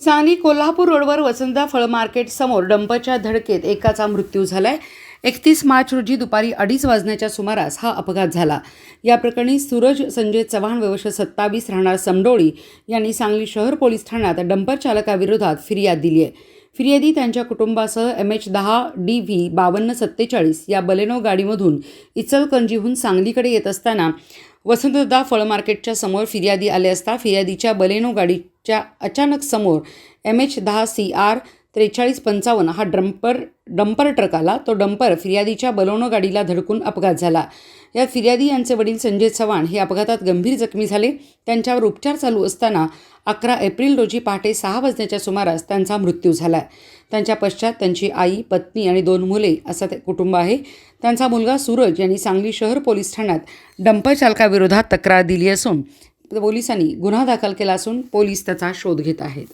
सांगली कोल्हापूर रोडवर वसंतदा फळ मार्केट समोर डंपरच्या धडकेत एकाचा मृत्यू झालाय. एकतीस मार्च रोजी दुपारी अडीच वाजण्याच्या सुमारास हा अपघात झाला. या प्रकरणी सूरज संजय चव्हाण वयवर्ष सत्तावीस राहणार समडोळी यांनी सांगली शहर पोलीस ठाण्यात डंपर चालकाविरोधात फिर्याद दिली आहे. फिर्यादी त्यांच्या कुटुंबासह एम एच दहा डी व्ही बावन्न सत्तेचाळीस या बलेनो गाडीमधून इचलकंजीहून सांगलीकडे येत असताना वसंतदा फळ मार्केटच्या समोर फिर्यादी आले असता फिर्यादीच्या बलेनो गाडीच्या अचानक समोर एम एच दहा सी आर त्रेचाळीस पंचावन्न हा डंपर डंपर ट्रक आला. तो डंपर फिर्यादीच्या बलोनो गाडीला धडकून अपघात झाला. या फिर्यादी यांचे वडील संजय चव्हाण हे अपघातात गंभीर जखमी झाले. त्यांच्यावर उपचार चालू असताना अकरा एप्रिल रोजी पहाटे सहा वाजण्याच्या सुमारास त्यांचा मृत्यू झाला. त्यांच्या पश्चात त्यांची आई पत्नी आणि दोन मुले असं ते कुटुंब आहे. त्यांचा मुलगा सूरज यांनी सांगली शहर पोलीस ठाण्यात डंपर चालकाविरोधात तक्रार दिली असून पोलिसांनी गुन्हा दाखल केला असून पोलीस त्याचा शोध घेत आहेत.